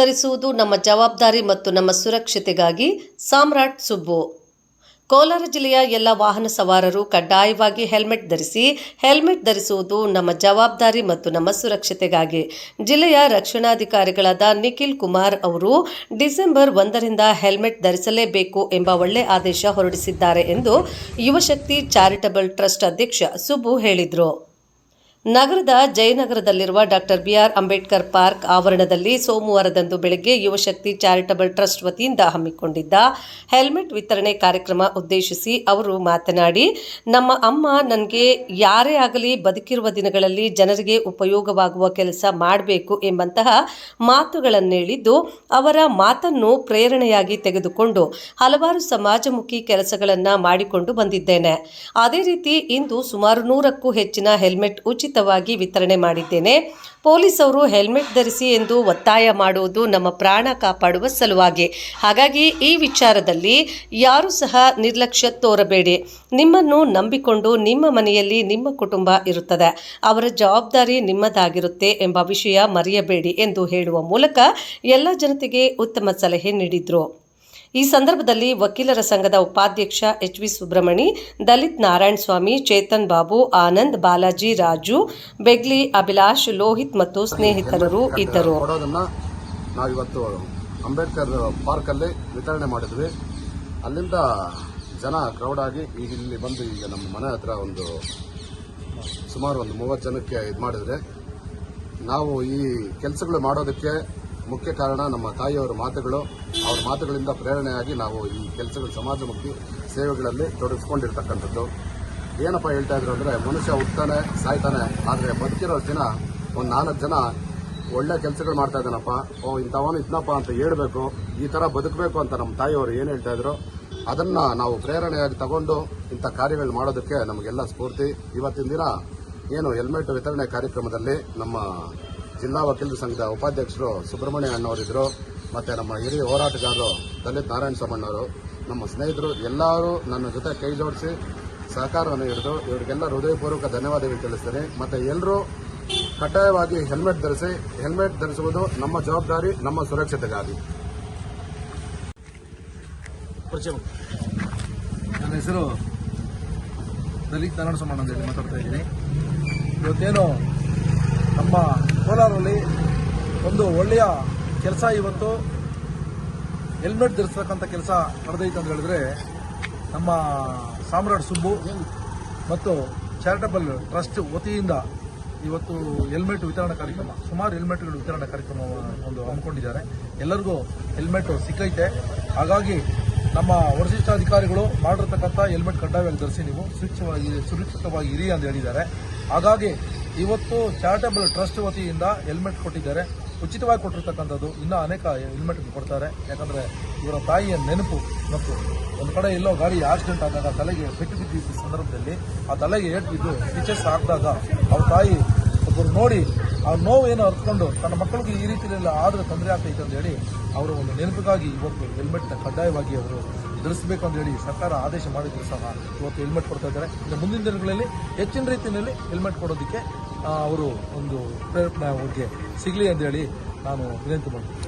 ಧರಿಸುವುದು ನಮ್ಮ ಜವಾಬ್ದಾರಿ ಮತ್ತು ನಮ್ಮ ಸುರಕ್ಷತೆಗಾಗಿ ಸಾಮ್ರಾಟ್ ಸುಬ್ಬು. ಕೋಲಾರ ಜಿಲ್ಲೆಯ ಎಲ್ಲ ವಾಹನ ಸವಾರರು ಕಡ್ಡಾಯವಾಗಿ ಹೆಲ್ಮೆಟ್ ಧರಿಸಿ, ಹೆಲ್ಮೆಟ್ ಧರಿಸುವುದು ನಮ್ಮ ಜವಾಬ್ದಾರಿ ಮತ್ತು ನಮ್ಮ ಸುರಕ್ಷತೆಗಾಗಿ. ಜಿಲ್ಲೆಯ ರಕ್ಷಣಾಧಿಕಾರಿಗಳಾದ ನಿಖಿಲ್ ಕುಮಾರ್ ಅವರು ಡಿಸೆಂಬರ್ ಒಂದರಿಂದ ಹೆಲ್ಮೆಟ್ ಧರಿಸಲೇಬೇಕು ಎಂಬ ಒಳ್ಳೆ ಆದೇಶ ಹೊರಡಿಸಿದ್ದಾರೆ ಎಂದು ಯುವಶಕ್ತಿ ಚಾರಿಟಬಲ್ ಟ್ರಸ್ಟ್ ಅಧ್ಯಕ್ಷ ಸುಬ್ಬು ಹೇಳಿದರು. ನಗರದ ಜಯನಗರದಲ್ಲಿರುವ ಡಾಕ್ಟರ್ ಬಿಆರ್ ಅಂಬೇಡ್ಕರ್ ಪಾರ್ಕ್ ಆವರಣದಲ್ಲಿ ಸೋಮವಾರದಂದು ಬೆಳಗ್ಗೆ ಯುವಶಕ್ತಿ ಚಾರಿಟಬಲ್ ಟ್ರಸ್ಟ್ ವತಿಯಿಂದ ಹಮ್ಮಿಕೊಂಡಿದ್ದ ಹೆಲ್ಮೆಟ್ ವಿತರಣೆ ಕಾರ್ಯಕ್ರಮ ಉದ್ದೇಶಿಸಿ ಅವರು ಮಾತನಾಡಿ, ನಮ್ಮ ಅಮ್ಮ ನನಗೆ ಯಾರೇ ಆಗಲಿ ಬದುಕಿರುವ ದಿನಗಳಲ್ಲಿ ಜನರಿಗೆ ಉಪಯೋಗವಾಗುವ ಕೆಲಸ ಮಾಡಬೇಕು ಎಂಬಂತಹ ಮಾತುಗಳನ್ನೇಳಿದ್ದು, ಅವರ ಮಾತನ್ನು ಪ್ರೇರಣೆಯಾಗಿ ತೆಗೆದುಕೊಂಡು ಹಲವಾರು ಸಮಾಜಮುಖಿ ಕೆಲಸಗಳನ್ನು ಮಾಡಿಕೊಂಡು ಬಂದಿದ್ದೇನೆ. ಅದೇ ರೀತಿ ಇಂದು ಸುಮಾರು ನೂರಕ್ಕೂ ಹೆಚ್ಚಿನ ಹೆಲ್ಮೆಟ್ ಉಚಿತವಾಗಿ ವಿತರಣೆ ಮಾಡಿದ್ದೇನೆ. ಪೊಲೀಸವರು ಹೆಲ್ಮೆಟ್ ಧರಿಸಿ ಎಂದು ಒತ್ತಾಯ ಮಾಡುವುದು ನಮ್ಮ ಪ್ರಾಣ ಕಾಪಾಡುವ ಸಲುವಾಗಿ. ಹಾಗಾಗಿ ಈ ವಿಚಾರದಲ್ಲಿ ಯಾರೂ ಸಹ ನಿರ್ಲಕ್ಷ್ಯ ತೋರಬೇಡಿ. ನಿಮ್ಮನ್ನು ನಂಬಿಕೊಂಡು ನಿಮ್ಮ ಮನೆಯಲ್ಲಿ ನಿಮ್ಮ ಕುಟುಂಬ ಇರುತ್ತದೆ. ಅವರ ಜವಾಬ್ದಾರಿ ನಿಮ್ಮದಾಗಿರುತ್ತೆ ಎಂಬ ವಿಷಯ ಮರೆಯಬೇಡಿ ಎಂದು ಹೇಳುವ ಮೂಲಕ ಎಲ್ಲ ಜನತೆಗೆ ಉತ್ತಮ ಸಲಹೆ ನೀಡಿದರು. ಈ ಸಂದರ್ಭದಲ್ಲಿ ವಕೀಲರ ಸಂಘದ ಉಪಾಧ್ಯಕ್ಷ ಎಚ್ ವಿ ಸುಬ್ರಹ್ಮಣಿ, ದಲಿತ್ ನಾರಾಯಣ ಸ್ವಾಮಿ, ಚೇತನ್ ಬಾಬು, ಆನಂದ್ ಬಾಲಾಜಿ, ರಾಜು, ಬೆಗ್ಲಿ, ಅಭಿಲಾಷ್, ಲೋಹಿತ್ ಮತ್ತು ಸ್ನೇಹಿತರರು ಇದ್ದರು. ನಾವು ನಾವಿವತ್ತು ಅಂಬೇಡ್ಕರ್ ಪಾರ್ಕಲ್ಲಿ ವಿತರಣೆ ಮಾಡಿದ್ವಿ. ಅಲ್ಲಿಂದ ಜನ ಕ್ರೌಡ್ ಆಗಿ ಈಗ ಇಲ್ಲಿ ಬಂದು ಈಗ ನಮ್ಮ ಮನೆ ಹತ್ರ ಒಂದು ಸುಮಾರು ಒಂದು ಮೂವತ್ತು ಜನಕ್ಕೆ ಇದು ಮಾಡಿದ್ರೆ ನಾವು ಈ ಕೆಲಸಗಳು ಮಾಡೋದಕ್ಕೆ ಮುಖ್ಯ ಕಾರಣ ನಮ್ಮ ತಾಯಿಯವರ ಮಾತುಗಳು. ಅವ್ರ ಮಾತುಗಳಿಂದ ಪ್ರೇರಣೆಯಾಗಿ ನಾವು ಈ ಕೆಲಸಗಳು ಸಮಾಜಮುಖಿ ಸೇವೆಗಳಲ್ಲಿ ತೊಡಗಿಸ್ಕೊಂಡಿರ್ತಕ್ಕಂಥದ್ದು. ಏನಪ್ಪ ಹೇಳ್ತಾ ಇದ್ರು ಅಂದರೆ, ಮನುಷ್ಯ ಹುಟ್ತಾನೆ ಸಾಯ್ತಾನೆ, ಆದರೆ ಬದುಕಿರೋ ದಿನ ಒಂದು ನಾಲ್ಕು ಜನ ಒಳ್ಳೆ ಕೆಲಸಗಳು ಮಾಡ್ತಾ ಇದ್ದಾನಪ್ಪ. ಓ, ಇಂಥವನು ಇದ್ನಪ್ಪ ಅಂತ ಹೇಳಬೇಕು. ಈ ಥರ ಬದುಕಬೇಕು ಅಂತ ನಮ್ಮ ತಾಯಿಯವರು ಏನು ಹೇಳ್ತಾ ಇದ್ರು? ಅದನ್ನು ನಾವು ಪ್ರೇರಣೆಯಾಗಿ ತಗೊಂಡು ಇಂಥ ಕಾರ್ಯಗಳು ಮಾಡೋದಕ್ಕೆ ನಮಗೆಲ್ಲ ಸ್ಫೂರ್ತಿ. ಇವತ್ತಿನ ದಿನ ಏನು ಹೆಲ್ಮೆಟ್ ವಿತರಣೆ ಕಾರ್ಯಕ್ರಮದಲ್ಲಿ ನಮ್ಮ ಜಿಲ್ಲಾ ವಕೀಲರ ಸಂಘದ ಉಪಾಧ್ಯಕ್ಷರು ಸುಬ್ರಹ್ಮಣ್ಯ ಅಣ್ಣವರಿದ್ದರು ಮತ್ತು ನಮ್ಮ ಹಿರಿಯ ಹೋರಾಟಗಾರರು ದಲಿತ್ ನಾರಾಯಣ ಸ್ವಾಮಣ್ಣವರು ನಮ್ಮ ಸ್ನೇಹಿತರು ಎಲ್ಲರೂ ನನ್ನ ಜೊತೆ ಕೈ ಜೋಡಿಸಿ ಸಹಕಾರವನ್ನು ಹಿಡಿದು ಇವರಿಗೆಲ್ಲ ಹೃದಯಪೂರ್ವಕ ಧನ್ಯವಾದಗಳು ತಿಳಿಸ್ತೇನೆ. ಮತ್ತು ಎಲ್ಲರೂ ಕಡ್ಡಾಯವಾಗಿ ಹೆಲ್ಮೆಟ್ ಧರಿಸಿ, ಹೆಲ್ಮೆಟ್ ಧರಿಸುವುದು ನಮ್ಮ ಜವಾಬ್ದಾರಿ, ನಮ್ಮ ಸುರಕ್ಷತೆಗಾಗಿ. ನನ್ನ ಹೆಸರು ದಲಿತ್ ನಾರಾಯಣ ಸೋಮಣ್ಣ ಅಂತ ಹೇಳಿ ಮಾತಾಡ್ತಾ ಇದ್ದೀನಿ. ಇವತ್ತೇನು ನಮ್ಮ ಕೋಲಾರಲ್ಲಿ ಒಂದು ಒಳ್ಳೆಯ ಕೆಲಸ ಇವತ್ತು ಹೆಲ್ಮೆಟ್ ಧರಿಸ್ತಕ್ಕಂಥ ಕೆಲಸ ನಡೆದೈತೆ ಅಂತ ಹೇಳಿದ್ರೆ ನಮ್ಮ ಸಾಮ್ರಾಟ್ ಸುಬ್ಬು ಮತ್ತು ಚಾರಿಟಬಲ್ ಟ್ರಸ್ಟ್ ವತಿಯಿಂದ ಇವತ್ತು ಹೆಲ್ಮೆಟ್ ವಿತರಣಾ ಕಾರ್ಯಕ್ರಮ, ಸುಮಾರು ಹೆಲ್ಮೆಟ್ಗಳು ವಿತರಣಾ ಕಾರ್ಯಕ್ರಮ ಒಂದು ಹಮ್ಮಿಕೊಂಡಿದ್ದಾರೆ. ಎಲ್ಲರಿಗೂ ಹೆಲ್ಮೆಟ್ ಸಿಕ್ಕೈತೆ. ಹಾಗಾಗಿ ನಮ್ಮ ವರಿಷ್ಠಾಧಿಕಾರಿಗಳು ಮಾಡಿರ್ತಕ್ಕಂಥ ಹೆಲ್ಮೆಟ್ ಕಡ್ಡಾಯವಾಗಿ ಧರಿಸಿ ನೀವು ಸುರಕ್ಷಿತವಾಗಿ ಇರಿ ಅಂತ ಹೇಳಿದ್ದಾರೆ. ಹಾಗಾಗಿ ಇವತ್ತು ಚಾರಿಟಬಲ್ ಟ್ರಸ್ಟ್ ವತಿಯಿಂದ ಹೆಲ್ಮೆಟ್ ಕೊಟ್ಟಿದ್ದಾರೆ. ಉಚಿತವಾಗಿ ಕೊಟ್ಟಿರ್ತಕ್ಕಂಥದ್ದು ಇನ್ನೂ ಅನೇಕ ಹೆಲ್ಮೆಟ್ ಕೊಡ್ತಾರೆ. ಯಾಕಂದ್ರೆ ಇವರ ತಾಯಿಯ ನೆನಪು ಮತ್ತು ಒಂದು ಕಡೆ ಎಲ್ಲೋ ಗಾಡಿ ಆಕ್ಸಿಡೆಂಟ್ ಆದಾಗ ತಲೆಗೆ ಪೆಟ್ಟು ಬಿದ್ದಿದ್ದ ಸಂದರ್ಭದಲ್ಲಿ ಆ ತಲೆಗೆ ಏಟ್ ಬಿದ್ದು ಸ್ಟಿಚಸ್ ಹಾಕಿದಾಗ ಅವ್ರ ತಾಯಿ ಒಬ್ಬರು ನೋಡಿ ಆ ನೋವು ಏನು ಅರ್ತ್ಕೊಂಡು ತನ್ನ ಮಕ್ಕಳಿಗೆ ಈ ರೀತಿಯಲ್ಲಿ ಆದರೆ ತೊಂದರೆ ಆಗ್ತೈತೆ ಅಂತ ಹೇಳಿ ಅವರ ಒಂದು ನೆನಪಿಗಾಗಿ ಇವತ್ತು ಹೆಲ್ಮೆಟ್ ಕಡ್ಡಾಯವಾಗಿ ಅವರು ಧರಿಸಬೇಕು ಅಂತ ಹೇಳಿ ಸರ್ಕಾರ ಆದೇಶ ಮಾಡಿದ್ರು ಸಹ. ಇವತ್ತು ಹೆಲ್ಮೆಟ್ ಕೊಡ್ತಾ ಇದ್ದಾರೆ. ಇನ್ನು ಮುಂದಿನ ದಿನಗಳಲ್ಲಿ ಹೆಚ್ಚಿನ ರೀತಿಯಲ್ಲಿ ಹೆಲ್ಮೆಟ್ ಕೊಡೋದಕ್ಕೆ ಅವರು ಒಂದು ಪ್ರಯತ್ನ ಅವ್ರಿಗೆ ಸಿಗಲಿ ಅಂತ ಹೇಳಿ ನಾನು ವಿನಂತಿ ಮಾಡ್ತೀನಿ.